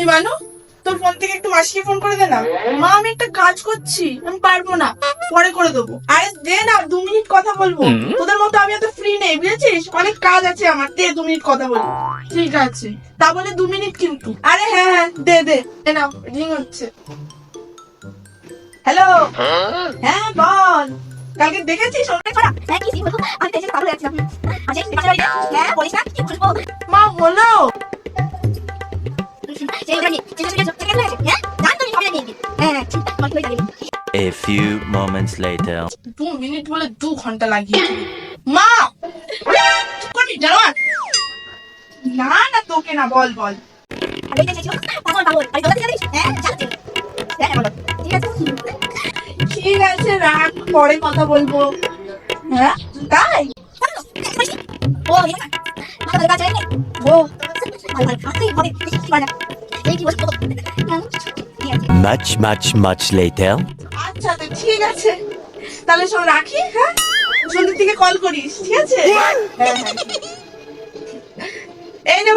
এই মানু তোর ফোন থেকে একটু মাসিকে ফোন করে দে না। মা আমি একটা কাজ করছি আমি পারব না। পরে করে দেবো। আরে দে না দু মিনিট কথা বলব। তোদের মতো আমি এত ফ্রি নেই বুঝেছিস? অনেক কাজ আছে আমার। দে দু মিনিট কথা বলব ঠিক আছে। তা বলে দু মিনিট কিন্তু। আরে হ্যাঁ হ্যাঁ দে দে নাও রিং হচ্ছে। হ্যালো হ্যাঁ বল। কালকে দেখেছিস? অনেক ছড়া A few moments later. দু মিনিট বলে দু ঘণ্টা লাগিয়ে মা! চুপ জানোয়ার? না না তোকে না বল বল। পাগল পাগল আরে তোকে জানিস হ্যাঁ যাচ্ছে হ্যাঁ বলো ঠিক আছে ঠিক আছে রাখ পরে কথা বলব। হ্যাঁ তাই? ও ও ভালো ভালো খাতে হবে মানে এই কি বলব Much, much, much later. আচ্ছা তো ঠিক আছে। তাহলে সব রাখি হ্যাঁ? সন্ধ্যের দিকে কল করিস ঠিক আছে? হ্যাঁ হ্যাঁ। এই নে